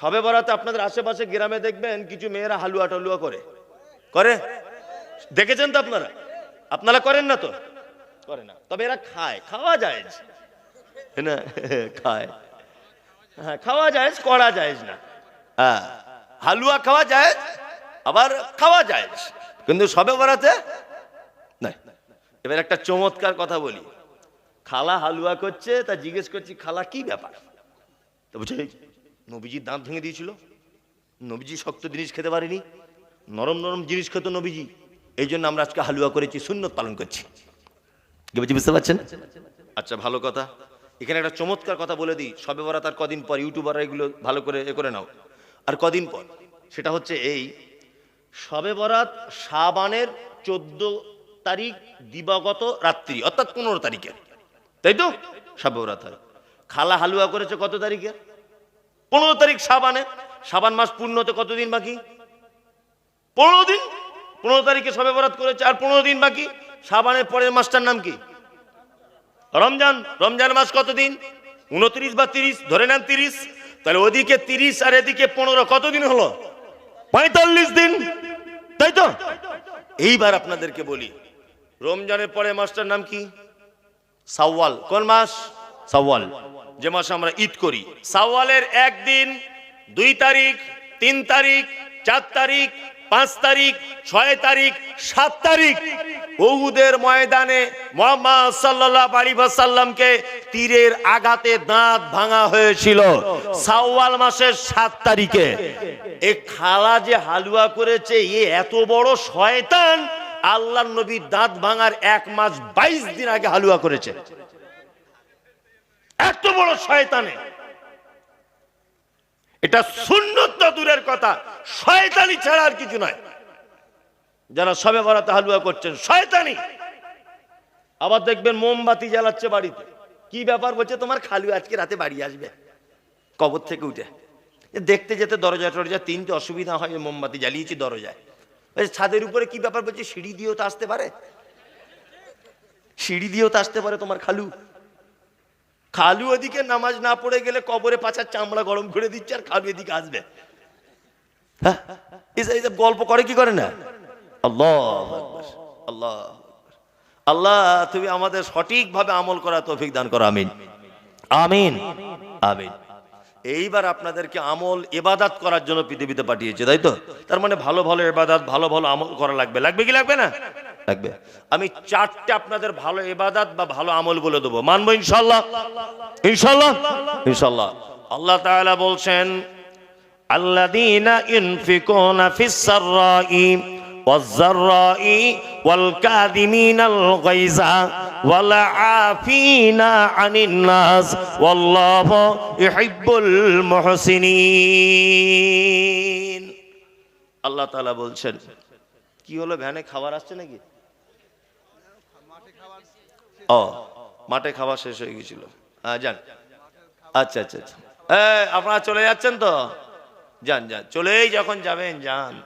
সবে বরাতে আপনাদের আশেপাশে গ্রামে দেখবেন কিছু মেয়েরা হালুয়া টালুয়া করে। করে? দেখেছেন তো আপনারা? আপনারা করেন না তো? করে না। তবে এরা খায়। খাওয়া যায় না? খায়। হ্যাঁ খাওয়া যায় করা যায় না। হ্যাঁ হালুয়া খাওয়া যায় আবার খাওয়া যায় কিন্তু সবে বরাতে এবার একটা চমৎকার কথা বলি। খালা হালুয়া করছে তা জিজ্ঞেস করছি খালা কি ব্যাপার? তো "এই, নবীজির দাঁত ভেঙে দিয়েছিল। নবীজি শক্ত জিনিস খেতে পারেনি। নরম নরম জিনিস খেত নবীজি। এই জন্য আমরা আজকে হালুয়া করেছি, সুন্নত পালন করছি। বুঝতে পারছেন? আচ্ছা ভালো কথা। এখানে একটা চমৎকার কথা বলে দিই। সবে বরাত আর কদিন পর ইউটিউবাররা এগুলো ভালো করে এ করে নাও। আর কদিন পর? সেটা হচ্ছে এই, সবে বরাত সাবানের চোদ্দ তারিখ দিবাগত রাত্রি, অর্থাৎ পনেরো তারিখে তাই তো? সবে বরাত খালা হালুয়া করেছে কত তারিখে? পনেরো তারিখ সাবানে। সাবান মাস পূর্ণ হতে কতদিন বাকি? পনেরো দিন? পনেরো তারিখে সবে বরাত করেছে, আর পনেরো দিন বাকি? সাবানের পরের মাসটার নাম কি? রমজান। রমজান মাস কতদিন উনত্রিশ বা তিরিশ? ধরে নেন তিরিশ। তাহলে ওদিকে তিরিশ আর এদিকে পনেরো কতদিন হলো? পঁয়তাল্লিশ দিন। তাই তো? এইবার আপনাদেরকে বলি, রমজানের পরে মাসটার নাম কি? সাওয়াল। কোন মাস? সাওয়াল। যে মাসে আমরা ঈদ করি। সাওয়ালের একদিন, দুই তারিখ, তিন তারিখ, চার তারিখ, পাঁচ তারিখ, ছয় তারিখ, সাত তারিখ ওহুদের ময়দানে মোহাম্মদ সাল্লাল্লাহু আলাইহি ওয়াসাল্লামকে তীরের আঘাতে দাঁত ভাঙা হয়েছিল। সাওয়াল মাসের সাত তারিখে। এ খালা যে হালুয়া করেছে, এ এত বড় শয়তান আল্লাহ নবীর দাঁত ভাঙার এক মাস বাইশ দিন আগে হালুয়া করেছে। এত বড় শয়তানে। এটা শূন্যত দূরের কথা। শয়তানি ছাড়া আর কিছু নয়। যারা সবে বরাতে হালুয়া করছেন, শয়তানি। আবার দেখবেন মোমবাতি জ্বালাচ্ছে বাড়িতে। কি ব্যাপার বলছে? তোমার খালু আজকে রাতে বাড়ি আসবে। কবর থেকে উঠে। দেখতে যেতে দরজা টরজা তিনটে অসুবিধা হয় মোমবাতি জ্বালিয়েছি দরজায়। ছাদের উপরে কি ব্যাপার বলছে? সিঁড়ি দিয়েও তো আসতে পারে। সিঁড়ি দিয়েও তো আসতে পারে তোমার খালু। খালু ওদিকে নামাজ না পড়ে গেলে কবরে পাছার চামড়া গরম করে দিচ্ছে আর খালু এদিকে আসবে। হ্যাঁ? গল্প করে, কি করে না? আল্লাহ আল্লাহ আল্লাহ, তুমি আমাদের সঠিকভাবে আমল করা তৌফিক দান করো, আমিন। আমিন। আমিন। এইবার আপনাদেরকে আমল এবাদাত করার জন্য পৃথিবীতে পাঠিয়েছে, তাই তো? তার মানে ভালো ভালো এবাদাত ভালো ভালো আমল করা লাগবে। লাগবে কি লাগবে না? লাগবে আমি চারটে আপনাদের ভালো এবাদাত বা ভালো আমল বলে দেবো মানবো ইনশাল্লাহ ইনশাল্লাহ ইনশাল্লাহ আল্লাহ তাআলা বলছেন الذين ينفقون في السراء والضراء والكاظمين الغيظ والعافين عن الناس والله يحب المحسنين আল্লাহ তাআলা বলছেন কি হলো ভ্যানে খাবার আসছে নাকি ও মাঠে খাওয়া শেষ হয়ে গেছিল। হ্যাঁ যান। আচ্ছা আচ্ছা আচ্ছা। এই, আপনারা চলে যাচ্ছেন তো? যান যান। চলেই যখন যাবেন যান।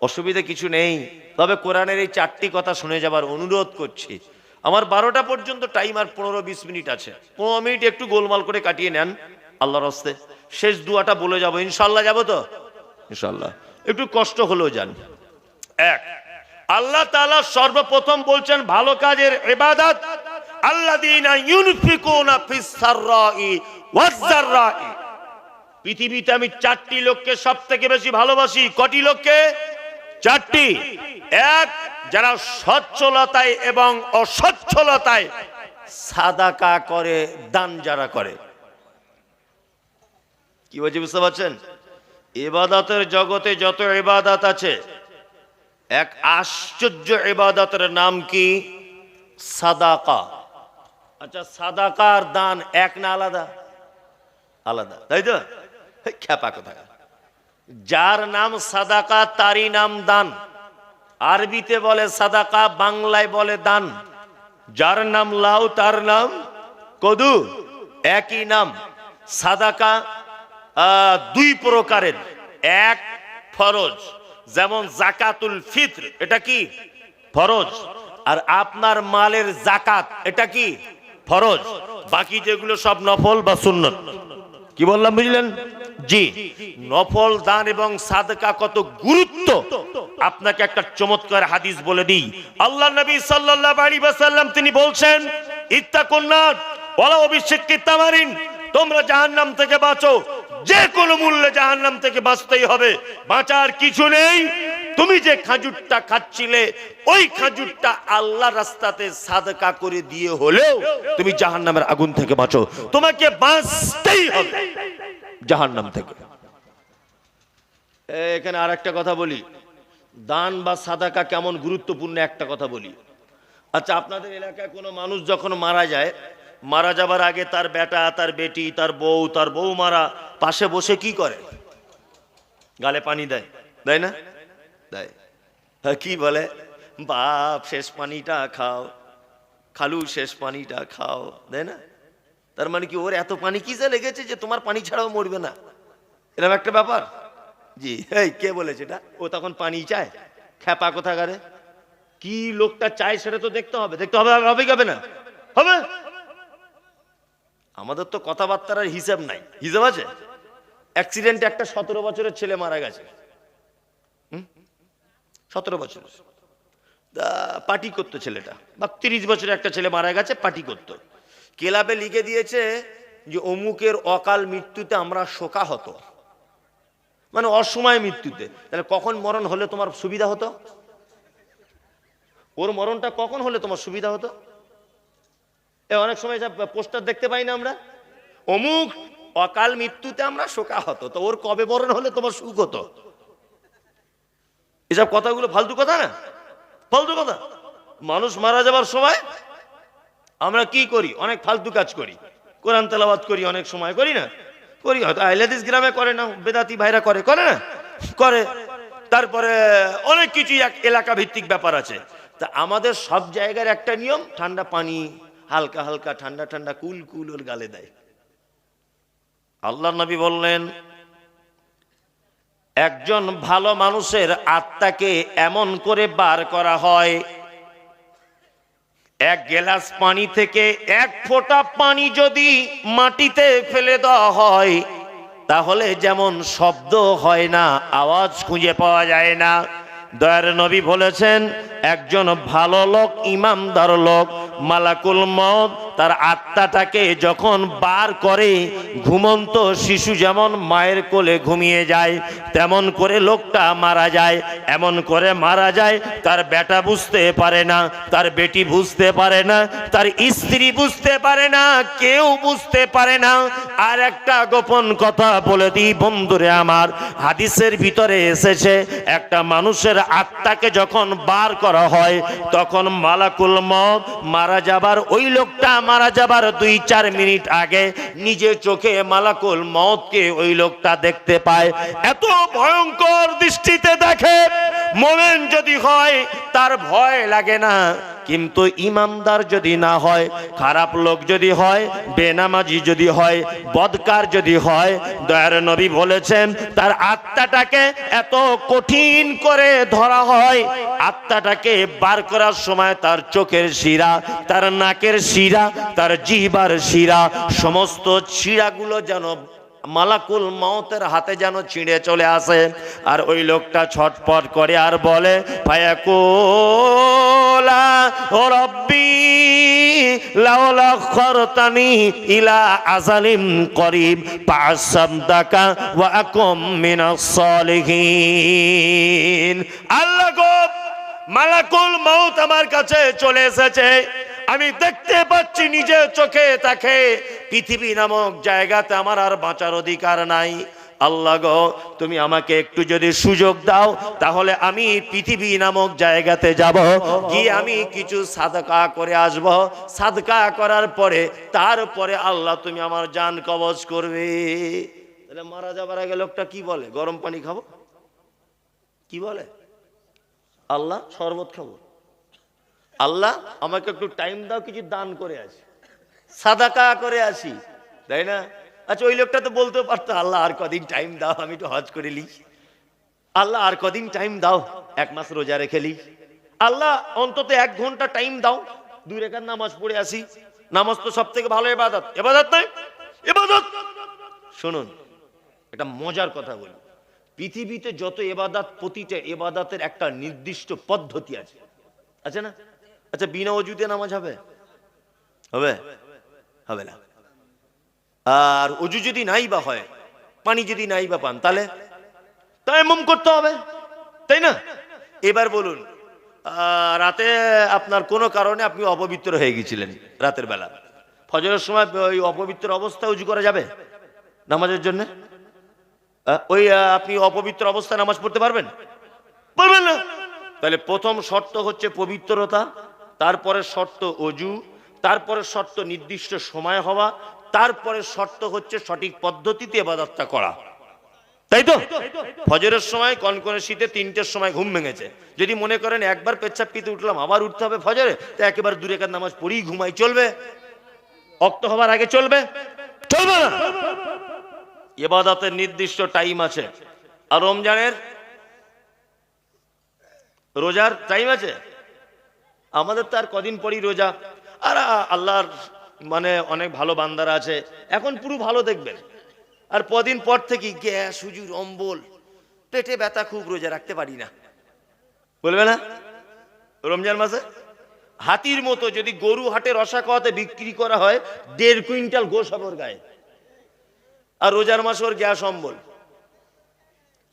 অসুবিধা কিছু নেই। তবে কোরআনের এই চারটি কথা শুনে যাবার অনুরোধ করছি। আমার বারোটা পর্যন্ত টাইম আর পনেরো বিশ মিনিট আছে। পনেরো মিনিট একটু গোলমাল করে কাটিয়ে নেন আল্লাহর হস্তে। শেষ দুয়াটা বলে যাব। ইনশাল্লাহ যাব তো? ইনশাল্লাহ। একটু কষ্ট হলেও যান। এক আল্লাহ তাআলা সর্বপ্রথম বলছেন ভালো কাজের ওয়াজ যাররাই পৃথিবীতে আমি চারটি লোককে সব থেকে বেশি ভালোবাসি। কটি লোককে? চারটি। এক, যারা সচ্ছলতায় এবং অসচ্ছলতায় সাদাকা করে, দান যারা করে। কি বলছি, বুঝতে পারছেন? এবাদতের জগতে যত এবাদাত আছে এক আশ্চর্য এবাদতের নাম কি? সাদাকা। আচ্ছা সাদাকার দান এক না আলাদা? আলাদা, তাই তো? খ্যাপা কথা যার নাম সাদাকা, তারই নাম দান। আরবিতে বলে সাদাকা, বাংলায় বলে দান। যার নাম লাউ, তার নাম কদু। একই নাম। সাদাকা দুই প্রকারের। এক ফরজ যেমন জাকাতুল ফিত্র, এটা কি? ফরজ। আর আপনার মালের জাকাত, এটা কি? ফরজ। বাকি যেগুলো সব নফল বা সুন্নত। কি বললাম, বুঝলেন? জি। নফল, দান এবং সাদকা কত গুরুত্ব? আপনাকে একটা চমৎকার হাদিস বলে দিই। আল্লাহ নবী সাল্লাল্লাহু আলাইহি ওয়াসাল্লাম তিনি বলছেন, ইত্তাকুন নার ওয়ালা অবিশিক্কিত তামারিন, তোমরা জাহান্নাম থেকে বাঁচো। যে কোনো মূল্যে জাহান্নাম থেকে বাঁচতেই হবে। বাঁচার কিছু নেই। তুমি যে খাজুরটা খাচ্ছিলে, ওই খাজুরটা আল্লাহ রাস্তাতে সাদকা করে দিয়ে হলেও তুমি জাহান্নামের আগুন থেকে বাঁচো। তোমাকে বাঁচতেই হবে জাহান্নাম থেকে। এখানে আর একটা কথা বলি। দান বা সাদাকা কেমন গুরুত্বপূর্ণ একটা কথা বলি। আচ্ছা আপনাদের এলাকায় কোনো মানুষ যখন মারা যায় মারা যাবার আগে তার বেটা তার বেটি তার বউ তার বউ মারা পাশে বসে কি করে? গালে পানি দেয়। দেয় না? দেয়। হ্যাঁ, কি বলে? বাপ শেষ পানিটা খাও। খালু শেষ পানিটা খাও। দেয় না? তার মানে কি ওর এত পানি কিসে লেগেছে যে তোমার পানি ছাড়াও মরবে না? এরকম একটা ব্যাপার? জি এই কে বলেছে এটা ও তখন পানি চায়। খ্যাপা কোথাকারে? কি লোকটা চায় সেটা তো দেখতে হবে। দেখতে হবে হবে হবে না? হবে? আমাদের তো কথাবার্তার আর হিসাব নাই। হিসাব আছে? অ্যাক্সিডেন্টে একটা সতেরো বছরের ছেলে মারা গেছে। সতেরো বছর। পার্টি করতো ছেলেটা। বা তিরিশ বছরের একটা ছেলে মারা গেছে, পার্টি করতো। ক্লাবে লিখে দিয়েছে যে, অমুকের অকাল মৃত্যুতে আমরা শোকা হতো মানে অসময় মৃত্যুতে। তাহলে কখন মরণ হলে তোমার সুবিধা হতো? ওর মরণটা কখন হলে তোমার সুবিধা হতো? এ, অনেক সময় যা পোস্টার দেখতে পাই না আমরা। অমুক অকাল মৃত্যুতে আমরা শোকা হতো তো ওর কবে বরণ হলে তোমার সুখ হতো? এসব কথাগুলো ফালতু কথা না? ফালতু কথা। মানুষ মারা যাবার সময় আমরা কি করি? অনেক ফালতু কাজ করি। কোরআন তেলাবাদ করি, অনেক সময় করি না? করি হয়তো আইলাদিস গ্রামে করে না, বেদাতি ভাইরা করে করে না? করে। তারপরে অনেক কিছু এলাকা ভিত্তিক ব্যাপার আছে। তা আমাদের সব জায়গার একটা নিয়ম, ঠান্ডা পানি হালকা হালকা ঠান্ডা ঠান্ডা কুল কুল ওর গালে দেয়। আল্লাহ নবী বললেন, একজন ভালো মানুষের আত্মাকে এমন করে বার করা হয়, এক গ্লাস পানি থেকে এক ফোঁটা পানি যদি মাটিতে ফেলে দেওয়া হয়, তাহলে যেমন শব্দ হয় না, আওয়াজ খুঁজে পাওয়া যায় না। দয়ার নবী বলেছেন, একজন ভালো লোক ইমামদার লোক মালাকুল মত তার আত্মাটাকে যখন বার করে, ঘুমন্ত শিশু যেমন মায়ের কোলে ঘুমিয়ে যায়, তেমন করে লোকটা মারা যায়। এমন করে মারা যায়, তার বেটা বুঝতে পারে না, তার বেটি বুঝতে পারে না, তার স্ত্রী বুঝতে পারে না, কেউ বুঝতে পারে না। আর একটা গোপন কথা বলে দিই বন্ধুরে আমার, হাদিসের ভিতরে এসেছে, একটা মানুষের আত্মাকে যখন বার করা হয়, তখন মালাকুল মারা যাবার ওই লোকটা মারা যাবার দুই, চার মিনিট আগে নিজে চোখে মালাকুল মতকে ওই লোকটা দেখতে পায়। এত ভয়ঙ্কর দৃষ্টিতে দেখে। মোমেন যদি হয়, তার ভয় লাগে না। কিন্তু ইমানদার যদি না হয়, খারাপ লোক যদি হয়, বেনামাজি যদি হয়, বদকার যদি হয়, দয়ার নবী বলেছেন, তার আত্মাটাকে এত কঠিন করে ধরা হয়। আত্মাটাকে বার করার সময় তার চোখের শিরা, তার নাকের শিরা তার জিহ্বার শিরা, সমস্ত শিরাগুলো যেন মালাকুল মতের হাতে যেন ছিঁড়ে চলে আসে। আর ওই লোকটা ছটপট করে আর বলে আল্লাহ মালাকুল মউত আমার কাছে চলে এসেছে। আমি দেখতে পাচ্ছি নিজের চোখে, তাকে পৃথিবী নামক জায়গাতে আমার আর বাঁচার অধিকার নাই। আল্লাহ গো, তুমি আমাকে একটু যদি সুযোগ দাও, তাহলে আমি পৃথিবী নামক জায়গাতে যাব, গিয়ে আমি কিছু সাদকা করে আসব। সাদকা করার পরে, তারপরে আল্লাহ তুমি আমার জান কবজ করবে। তাহলে মারা যাবার আগে লোকটা কি বলে? গরম পানি খাব? কি বলে? আল্লাহ শরবত খাব। আল্লাহ, আমাকে একটু টাইম দাও, কিছু দান করে আসি। সাদাকা করে আসি, তাই না? আচ্ছা ওই লোকটা তো বলতে পারতো, আল্লাহ, আর কদিন টাইম দাও, আমি একটু হজ করে লি আল্লাহ, আর কদিন টাইম দাও? এক মাস রোজা রেখে লি আল্লাহ, অন্তত এক ঘণ্টা টাইম দাও। দুই রেখার নামাজ পড়ে আসি। নামাজ তো সব থেকে ভালো এবাদত এবাদত নয় এবাদত শুনুন, একটা মজার কথা বলি। পৃথিবীতে যত এবাদাত প্রতিটা এবাদাতের একটা নির্দিষ্ট পদ্ধতি আছে। আছে না? আচ্ছা বিনা অজুতে নামাজ হবে? হবে? হবে না। আর অজু যদি নাই বা হয়, পানি যদি নাই বা পান, তাহলে? তায়াম্মুম করতে হবে, তাই না? এবার বলুন রাতে আপনার কোনো কারণে আপনি অপবিত্র হয়ে গেছিলেন রাতের বেলা? ফজরের সময় ওই অপবিত্র অবস্থায় উজু করা যাবে? নামাজের জন্য? ওই আপনি অপবিত্র অবস্থায় নামাজ পড়তে পারবেন? পারবেন না? তাহলে প্রথম শর্ত হচ্ছে পবিত্রতা তারপরে শর্ত অজু, তারপরে শর্ত নির্দিষ্ট সময় হওয়া, তারপরে শর্ত হচ্ছে সঠিক পদ্ধতিতে এবাদতটা করা। তাই তো? ফজরের সময় কনকনে শীতে তিনটের সময় ঘুম ভেঙেছে। যদি মনে করেন একবার পেচ্ছাপ পিতে উঠলাম, আবার উঠতে হবে ফজরে, তো একেবারে দূরে কার নামাজ পড়েই ঘুমাই, চলবে? অক্ত হবার আগে চলবে? চলবে না? এবাদতের নির্দিষ্ট টাইম আছে। আর রমজানের রোজার টাইম আছে? আমাদের তো আর কদিন পরই রোজা। আর, আল্লাহর মানে অনেক ভালো বান্দারা আছে। এখন পুরো ভালো দেখবেন। আর কদিন পর থেকে গ্যাস, হুজুর, অম্বল, পেটে ব্যথা খুব রোজা রাখতে পারি না। বলবে না? রমজান মাসে? হাতির মতো যদি গরু হাটে রসা খাওয়াতে বিক্রি করা হয়, দেড় কুইন্টাল গোস হবে ওর গায়ে। আর রোজার মাসে ওর গ্যাস, অম্বল।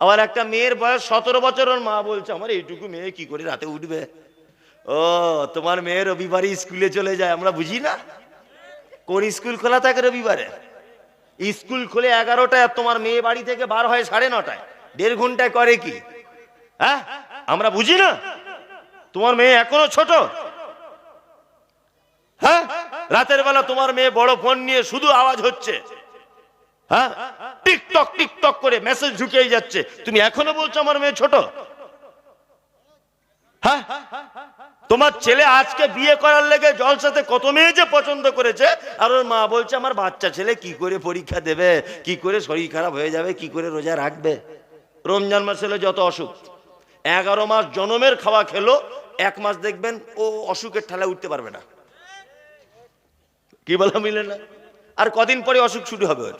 আবার একটা মেয়ের বয়স সতেরো বছর ওর মা বলছে, আমার এইটুকু মেয়ে কি করে রাতে উঠবে? ও, তোমার মেয়ে রবিবারে স্কুলে চলে যায়, আমরা বুঝি না? কোন স্কুল খোলা থাকে রবিবারে? স্কুল খুলে এগারোটায় তোমার মেয়ে বাড়ি থেকে বার হয় সাড়ে নটায়। দেড় ঘন্টায় করে কি? হ্যাঁ? আমরা বুঝি না? তোমার মেয়ে এখনও ছোট? হ্যাঁ? রাতের বেলা তোমার মেয়ে বড় ফোন নিয়ে শুধু আওয়াজ হচ্ছে। হ্যাঁ? টিকটক টিকটক করে মেসেজ ঢুকেই যাচ্ছে। তুমি এখনও বলছো আমার মেয়ে ছোট? হ্যাঁ? তোমার ছেলে আজকে বিয়ে করার লেগে জলসাতে কত মেয়ে যে পছন্দ করেছে? আর ওর মা বলছে, আমার বাচ্চা ছেলে কি করে পরীক্ষা দেবে? কি করে শরীর খারাপ হয়ে যাবে? কি করে রোজা রাখবে? রমজান মাস যত অসুখ। এগারো মাস জনমের খাওয়া খেলো, এক মাস দেখবেন ও অসুখের ঠেলা উঠতে পারবে না। কি বলা মিলে না? আর কদিন পরে অসুখ শুরু হবে ওর।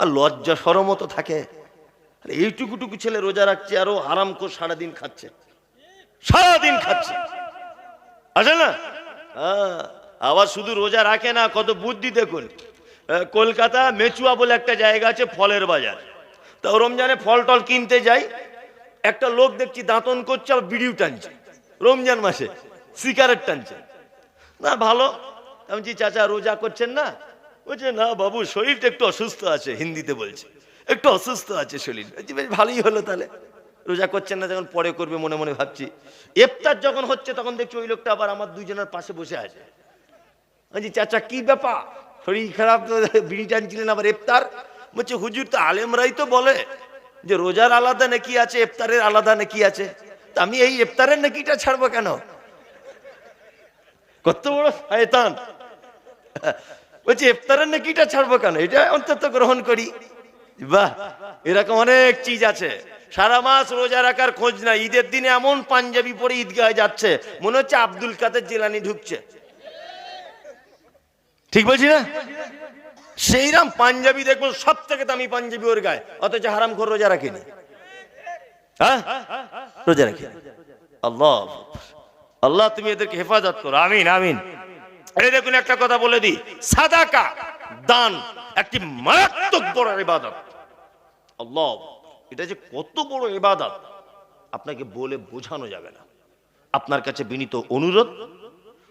আর লজ্জা সরমও তো থাকে। এইটুকুটুকু ছেলে রোজা রাখছে আরও আরাম করে সারাদিন খাচ্ছে। সারাদিন খাচ্ছে। আছে না? হ্যাঁ, আবার শুধু রোজা রাখে না কত বুদ্ধি দেখুন। কলকাতা মেচুয়া বলে একটা জায়গা আছে ফলের বাজার। তা রমজানে ফল টল কিনতে যাই একটা লোক দেখছি দাঁতন করছে আর বিড়িও টানছে। রমজান মাসে সিগারেট টানছে। না ভালো। আমি চাচা রোজা করছেন না? বলছে না বাবু শরীরটা একটু অসুস্থ আছে হিন্দিতে বলছে। একটু অসুস্থ আছে শরীর। বেশ ভালোই হলো তাহলে। রোজা করছেন না যখন পরে করবে মনে মনে ভাবছি। ইফতার যখন হচ্ছে, তখন দেখছি ওই লোকটা আবার আমার দুইজনের পাশে বসে আছে। বলছি, চাচা, কি ব্যাপার? শরীর খারাপ বিড়ি টানছিলেন আবার ইফতার? বলছে, হুজুর, তো আলেমরাই তো বলে যে রোজার আলাদা নাকি আছে, ইফতারের আলাদা নাকি আছে। তা আমি এই ইফতারের নাকিটা ছাড়বো কেন? কত বড় শয়তান। বলছি, ইফতারের নাকিটা ছাড়বো কেন? এটা অন্তত গ্রহণ করি। বাহ, এরকম অনেক চিজ আছে। সারা মাস রোজা রাখার খোঁজ নাই। ঈদের দিনে এমন পাঞ্জাবি পরে ঈদগাহে যাচ্ছে, মনে হচ্ছে আব্দুল কাদের জিলানি ঢুকছে। ঠিক বলছি না? সেইরাম পাঞ্জাবি দেখব সব থেকে দামি পাঞ্জাবি ওর গায়ে, অথচ হারাম করে রোজা রাখেনি। হ্যাঁ? রোজা রাখেনি। আল্লাহ। আল্লাহ, তুমি এদেরকে হেফাজত করো। আমিন আমিন। এই দেখুন, একটা কথা বলে দিই। সাদাকা, দান, একটি মারাত্মক বড় ইবাদত। আল্লাহ। এটা যে কত বড় ইবাদত, আপনাকে বলে বোঝানো যাবে না। আপনার কাছে বিনীত অনুরোধ,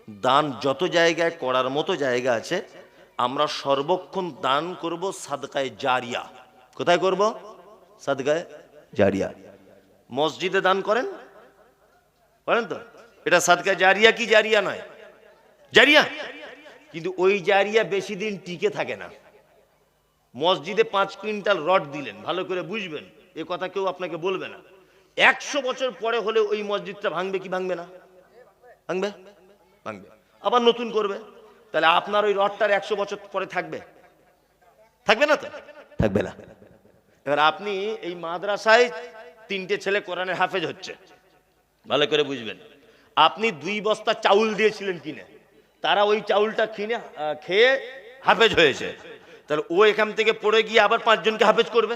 দান যত জায়গায় করার মতো জায়গা আছে, আমরা সর্বক্ষণ দান করব সাদকায় জারিয়া। কোথায় করব? সাদকায় জারিয়া। মসজিদে দান করেন? করেন তো? এটা সাদকায় জারিয়া কি জারিয়া নয়? জারিয়া। কিন্তু ওই জারিয়া বেশি দিন টিকে থাকে না। মসজিদে পাঁচ কুইন্টাল রড দিলেন, ভালো করে বুঝবেন। এ কথা কেউ আপনাকে বলবে না। একশো বছর পরে হলে ওই মসজিদটা ভাঙবে কি ভাঙবে না? ভাঙবে? ভাঙবে। আবার নতুন করবে? তাহলে আপনার ওই রডটার একশো বছর পরে থাকবে? থাকবে না তো? থাকবে না। এবার আপনি এই মাদ্রাসায় তিনটে ছেলে কোরআনের হাফেজ হচ্ছে। ভালো করে বুঝবেন। আপনি দুই বস্তা চাউল দিয়েছিলেন কিনে। তারা ওই চাউলটা কিনে খেয়ে হাফেজ হয়েছে। তাহলে ও এখান থেকে পড়ে গিয়ে আবার পাঁচজনকে হাফেজ করবে?